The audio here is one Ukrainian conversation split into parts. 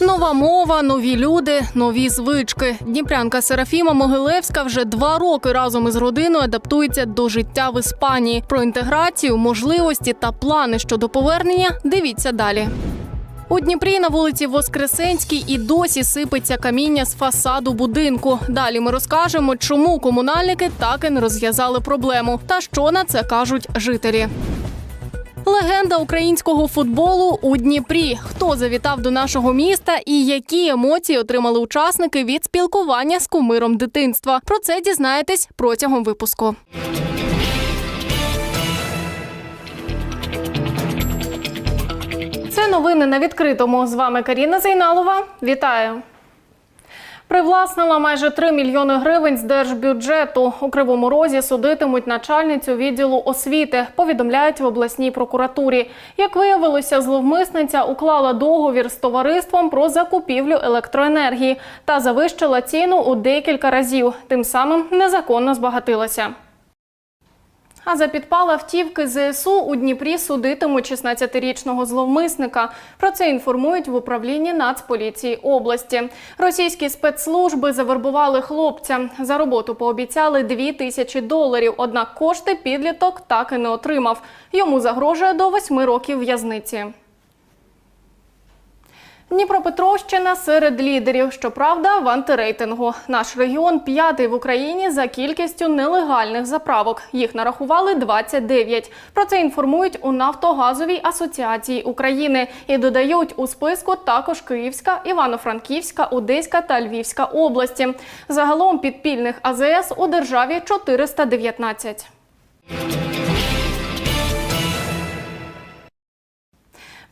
Нова мова, нові люди, нові звички. Дніпрянка Серафіма Могилевська вже два роки разом із родиною адаптується до життя в Іспанії. Про інтеграцію, можливості та плани щодо повернення дивіться далі. У Дніпрі на вулиці Воскресенській і досі сипеться каміння з фасаду будинку. Далі ми розкажемо, чому комунальники так і не розв'язали проблему та що на це кажуть жителі. Легенда українського футболу у Дніпрі. Хто завітав до нашого міста і які емоції отримали учасники від спілкування з кумиром дитинства? Про це дізнаєтесь протягом випуску. Це новини на відкритому. З вами Каріна Зайналова. Вітаю. Привласнила майже 3 мільйони гривень з держбюджету. У Кривому Розі судитимуть начальницю відділу освіти, повідомляють в обласній прокуратурі. Як виявилося, зловмисниця уклала договір з товариством про закупівлю електроенергії та завищила ціну у декілька разів. Тим самим незаконно збагатилася. А за підпал автівки ЗСУ у Дніпрі судитимуть 16-річного зловмисника. Про це інформують в управлінні Нацполіції області. Російські спецслужби завербували хлопця. За роботу пообіцяли 2 тисячі доларів. Однак кошти підліток так і не отримав. Йому загрожує до 8 років в'язниці. Дніпропетровщина серед лідерів, щоправда, в антирейтингу. Наш регіон п'ятий в Україні за кількістю нелегальних заправок. Їх нарахували 29. Про це інформують у Нафтогазовій асоціації України і додають у списку також Київська, Івано-Франківська, Одеська та Львівська області. Загалом підпільних АЗС у державі 419.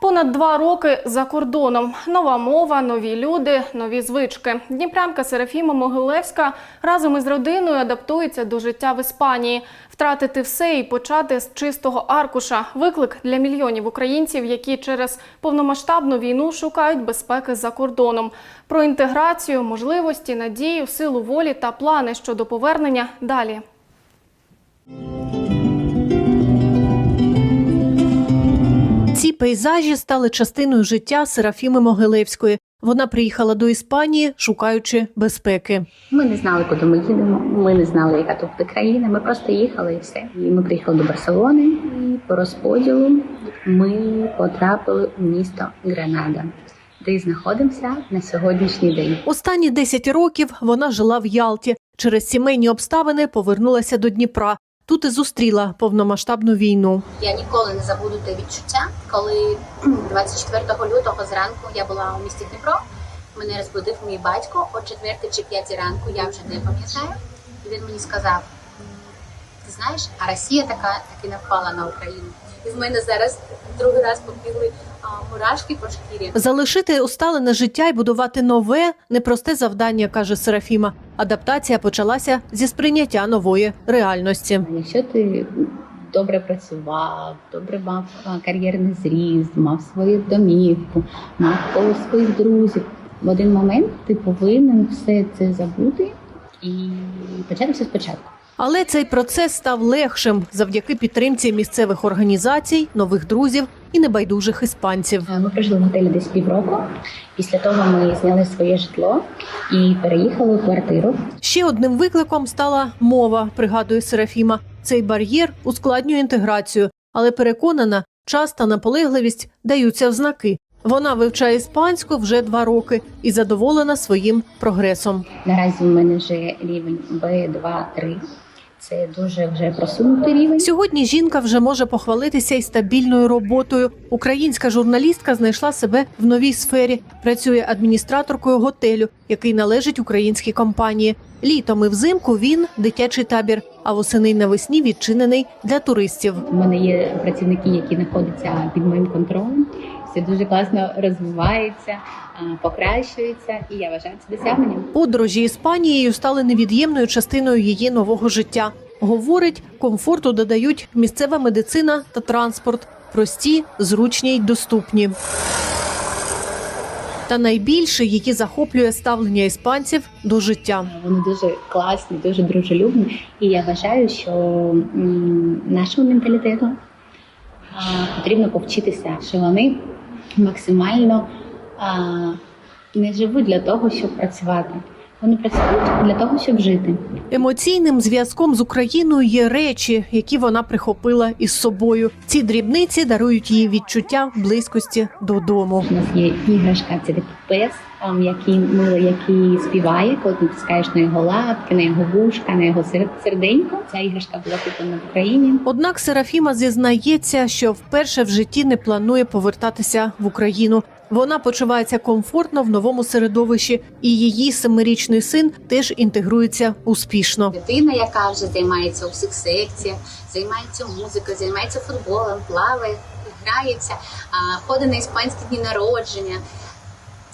Понад два роки за кордоном. Нова мова, нові люди, нові звички. Дніпрянка Серафіма Могилевська разом із родиною адаптується до життя в Іспанії. Втратити все і почати з чистого аркуша виклик для мільйонів українців, які через повномасштабну війну шукають безпеки за кордоном. Про інтеграцію, можливості, надію, силу волі та плани щодо повернення далі. Ці пейзажі стали частиною життя Серафіми Могилевської. Вона приїхала до Іспанії, шукаючи безпеки. Ми не знали, куди ми їдемо. Ми не знали, яка тут буде країна. Ми просто їхали і все. І ми приїхали до Барселони. І по розподілу ми потрапили у місто Гранада, де знаходимося на сьогоднішній день. Останні 10 років вона жила в Ялті. Через сімейні обставини повернулася до Дніпра. Тут і зустріла повномасштабну війну. Я ніколи не забуду те відчуття, коли 24 лютого зранку я була у місті Дніпро. Мене розбудив мій батько о 4 чи 5 ранку, я вже не пам'ятаю. І він мені сказав: ти знаєш, а Росія така таки напала на Україну. І в мене зараз другий раз побігли а, мурашки по шкірі. Залишити усталене життя і будувати нове непросте завдання, каже Серафіма. Адаптація почалася зі сприйняття нової реальності. Якщо ти добре працював, добре мав кар'єрний зріст, мав свою домівку, мав коло своїх друзів, в один момент ти повинен все це забути і почати все спочатку. Але цей процес став легшим завдяки підтримці місцевих організацій, нових друзів і небайдужих іспанців. Ми прожили в готелі десь півроку. Після того ми зняли своє житло і переїхали в квартиру. Ще одним викликом стала мова, пригадує Серафіма. Цей бар'єр ускладнює інтеграцію, але переконана, час та наполегливість даються в знаки. Вона вивчає іспанську вже два роки і задоволена своїм прогресом. Наразі в мене вже рівень B2-3. Це дуже вже просунутий рівень. Сьогодні жінка вже може похвалитися й стабільною роботою. Українська журналістка знайшла себе в новій сфері. Працює адміністраторкою готелю, який належить українській компанії. Літом і взимку він дитячий табір, а восени й навесні відчинений для туристів. У мене є працівники, які знаходяться під моїм контролем. Все дуже класно розвивається, покращується, і я вважаю це досягненням. Подорожі Іспанією стали невід'ємною частиною її нового життя. Говорить, комфорту додають місцева медицина та транспорт, прості, зручні й доступні. Та найбільше її захоплює ставлення іспанців до життя. Вони дуже класні, дуже дружелюбні. І я вважаю, що нашому менталітету потрібно повчитися, що вони максимально не живуть для того, щоб працювати. Вони працюють для того, щоб жити. Емоційним зв'язком з Україною є речі, які вона прихопила із собою. Ці дрібниці дарують їй відчуття близькості додому. У нас є іграшка, це такий пес, ем, який милий, який співає, коли ти тискаєш на його лапки, на його вушка, на його серденько. Ця іграшка була куплена в Україні. Однак Серафіма зізнається, що вперше в житті не планує повертатися в Україну. Вона почувається комфортно в новому середовищі, і її семирічний син теж інтегрується успішно. Дитина, яка вже займається у всіх секціях, займається музикою, займається футболом, плаває, грається, ходить на іспанські дні народження.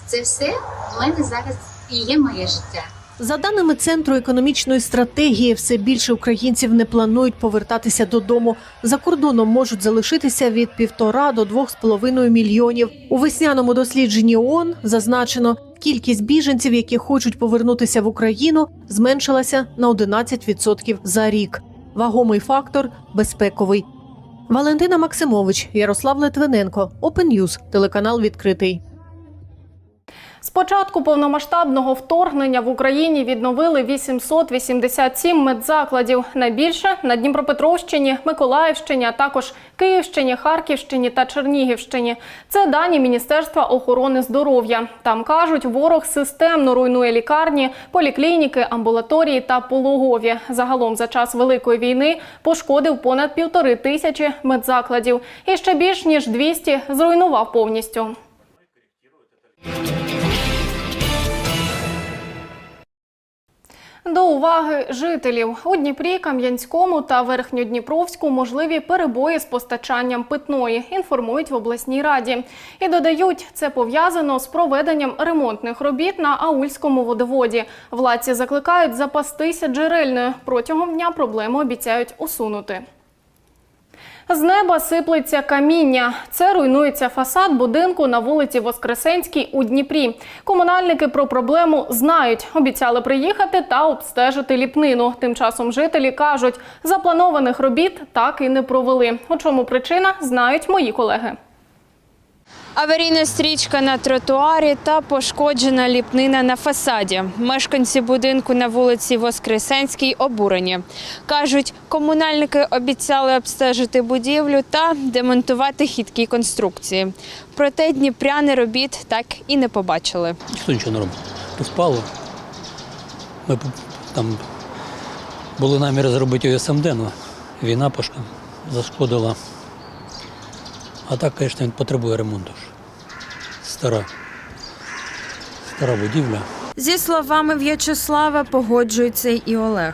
Це все в мене зараз і є моє життя. За даними центру економічної стратегії, все більше українців не планують повертатися додому. За кордоном можуть залишитися від півтора до двох з половиною мільйонів. У весняному дослідженні ООН зазначено, кількість біженців, які хочуть повернутися в Україну, зменшилася на 11% за рік. Вагомий фактор безпековий. Валентина Максимович, Ярослав Литвиненко, News, телеканал відкритий. З початку повномасштабного вторгнення в Україні відновили 887 медзакладів. Найбільше на Дніпропетровщині, Миколаївщині, а також Київщині, Харківщині та Чернігівщині. Це дані Міністерства охорони здоров'я. Там кажуть, ворог системно руйнує лікарні, поліклініки, амбулаторії та пологові. Загалом за час великої війни пошкодив понад півтори тисячі медзакладів. І ще більш ніж 200 зруйнував повністю. До уваги жителів у Дніпрі, Кам'янському та Верхньодніпровську можливі перебої з постачанням питної, інформують в обласній раді. І додають, це пов'язано з проведенням ремонтних робіт на Аульському водоводі. Владці закликають запастися джерельною. Протягом дня проблему обіцяють усунути. З неба сиплеться каміння. Це руйнується фасад будинку на вулиці Воскресенській у Дніпрі. Комунальники про проблему знають. Обіцяли приїхати та обстежити ліпнину. Тим часом жителі кажуть, запланованих робіт так і не провели. У чому причина, знають мої колеги. Аварійна стрічка на тротуарі та пошкоджена ліпнина на фасаді. Мешканці будинку на вулиці Воскресенській обурені. Кажуть, комунальники обіцяли обстежити будівлю та демонтувати хиткі конструкції. Проте дніпряни робіт так і не побачили. Ніхто нічого не робить. Поспало. Ми там були наміри зробити ОСМД, але війна пошка зашкодила. А так, звісно, він потребує ремонту. ж. Стара. Стара будівля. Зі словами В'ячеслава погоджується і Олег.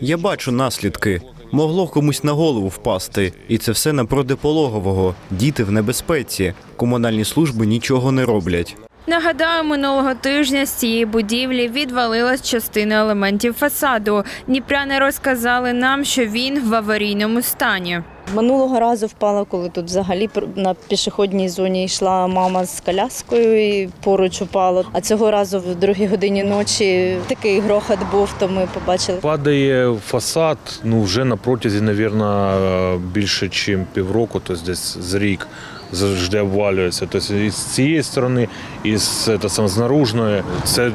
Я бачу наслідки. Могло комусь на голову впасти, і це все на протипологового. Діти в небезпеці. Комунальні служби нічого не роблять. Нагадаю, минулого тижня з цієї будівлі відвалилась частина елементів фасаду. Дніпряни розказали нам, що він в аварійному стані. Минулого разу впала, коли тут взагалі на пішохідній зоні йшла мама з коляскою і поруч упала. А цього разу в другій годині ночі такий грохот був, то ми побачили. Падає фасад ну вже на протязі, мабуть, більше, ніж півроку, тобто десь з рік завжди обвалюється. Тобто і з цієї сторони, і з, та з наружної. Це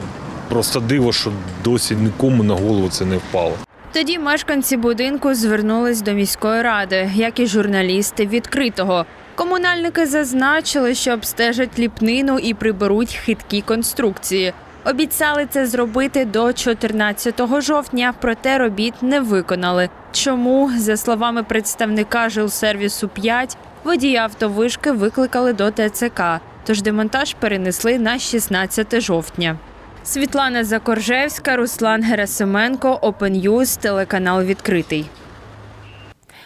просто диво, що досі нікому на голову це не впало. Тоді мешканці будинку звернулись до міської ради, як і журналісти відкритого. Комунальники зазначили, що обстежать ліпнину і приберуть хиткі конструкції. Обіцяли це зробити до 14 жовтня, проте робіт не виконали. Чому, за словами представника жилсервісу 5, водії автовишки викликали до ТЦК, тож демонтаж перенесли на 16 жовтня. Світлана Закоржевська, Руслан Герасименко, Опен'юз, телеканал відкритий.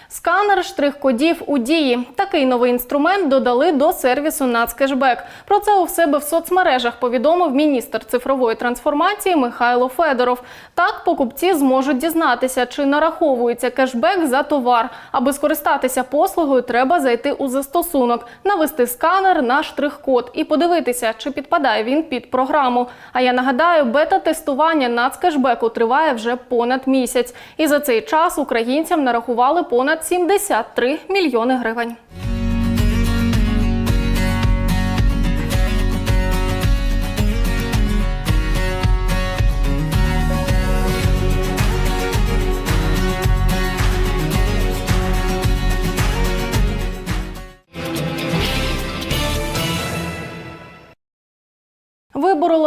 Сканер штрих-кодів у дії. Такий новий інструмент додали до сервісу Нацкешбек. Про це у себе в соцмережах повідомив міністр цифрової трансформації Михайло Федоров. Так покупці зможуть дізнатися, чи нараховується кешбек за товар. Аби скористатися послугою, треба зайти у застосунок, навести сканер на штрих-код і подивитися, чи підпадає він під програму. А я нагадаю, бета-тестування нацкешбеку триває вже понад місяць. І за цей час українцям нарахували понад 73 мільйони гривень.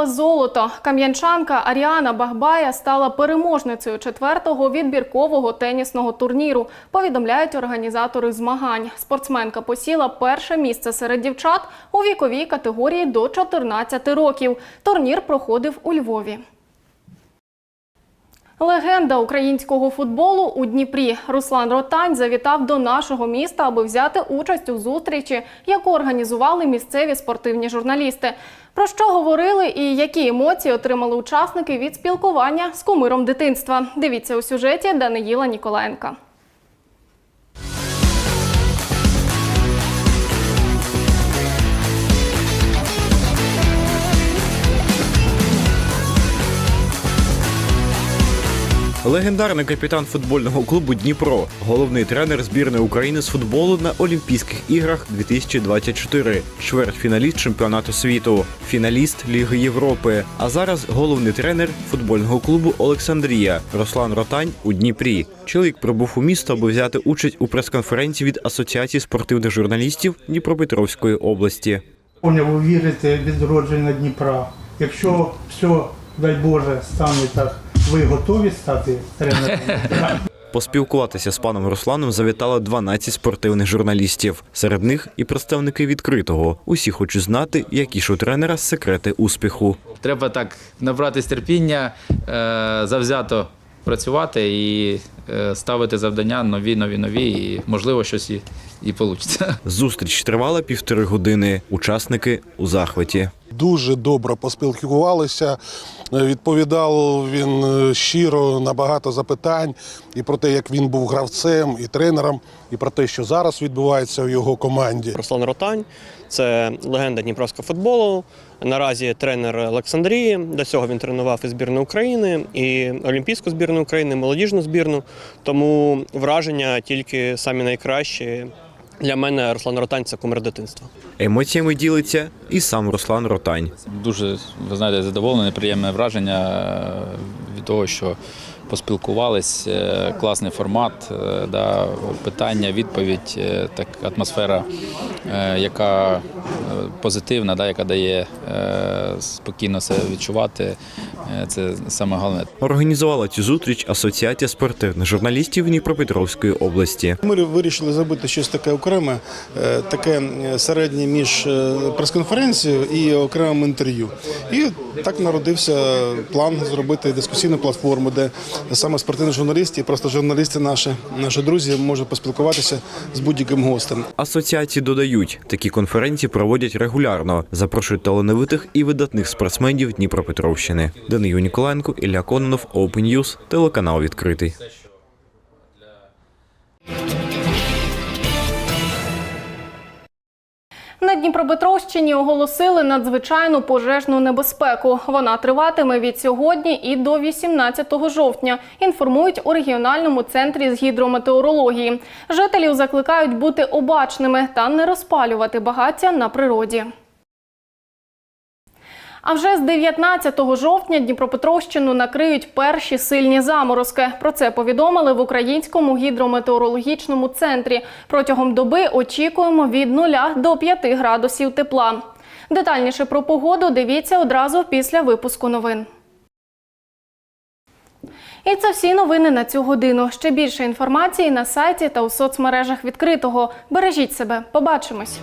Виборола золото. Кам'янчанка Аріана Багбая стала переможницею четвертого відбіркового тенісного турніру. Повідомляють організатори змагань. Спортсменка посіла перше місце серед дівчат у віковій категорії до 14 років. Турнір проходив у Львові. Легенда українського футболу у Дніпрі Руслан Ротань завітав до нашого міста, аби взяти участь у зустрічі, яку організували місцеві спортивні журналісти. Про що говорили і які емоції отримали учасники від спілкування з кумиром дитинства? Дивіться у сюжеті Даниїла Ніколаєнка. Легендарний капітан футбольного клубу Дніпро, головний тренер збірної України з футболу на Олімпійських іграх 2024, чвертьфіналіст чемпіонату світу, фіналіст Ліги Європи. А зараз головний тренер футбольного клубу Олександрія Руслан Ротань у Дніпрі. Чоловік прибув у місто, аби взяти участь у прес-конференції від Асоціації спортивних журналістів Дніпропетровської області. Ви вірите відродження Дніпра. Якщо все, дай Боже, стане так, ви готові стати тренером? Поспілкуватися з паном Русланом завітало 12 спортивних журналістів. Серед них і представники відкритого. Усі хочуть знати, які ж у тренера секрети успіху. Треба так набратись терпіння, е, завзято працювати і е, ставити завдання нові, нові, нові, і можливо щось і, і вийде. Зустріч тривала півтори години. Учасники у захваті. Дуже добре поспілкувалися. Відповідав він е, щиро на багато запитань і про те, як він був гравцем і тренером, і про те, що зараз відбувається в його команді. Руслан Ротань це легенда дніпровського футболу. Наразі тренер Олександрії. До цього він тренував і збірну України, і Олімпійську збірну України, і молодіжну збірну. Тому враження тільки самі найкращі. Для мене Руслан Ротань це кумир дитинства. Емоціями ділиться і сам Руслан Ротань. Дуже, ви знаєте, задоволене, приємне враження від того, що поспілкувались. е, Класний формат, е, да, питання, відповідь, е, так, атмосфера, яка позитивна, да, яка дає спокійно себе відчувати. Це саме головне. Організувала цю зустріч Асоціація спортивних журналістів Дніпропетровської області. Ми вирішили зробити щось таке окреме, таке середнє між прес-конференцією і окремим інтерв'ю. І так народився план зробити дискусійну платформу, де саме спортивні журналісти, просто журналісти наші, наші друзі можуть поспілкуватися з будь-яким гостем. Асоціації додають, такі конференції проводять регулярно, запрошують талановитих і видатних спортсменів Дніпропетровщини. Данию Ніколенко, Ілля Кононов, Open News, телеканал відкритий. Дніпропетровщині оголосили надзвичайну пожежну небезпеку. Вона триватиме від сьогодні і до 18 жовтня. Інформують у регіональному центрі з гідрометеорології. Жителів закликають бути обачними та не розпалювати багаття на природі. А вже з 19 жовтня Дніпропетровщину накриють перші сильні заморозки. Про це повідомили в Українському гідрометеорологічному центрі. Протягом доби очікуємо від 0 до 5 градусів тепла. Детальніше про погоду дивіться одразу після випуску новин. І це всі новини на цю годину. Ще більше інформації на сайті та у соцмережах відкритого. Бережіть себе. Побачимось.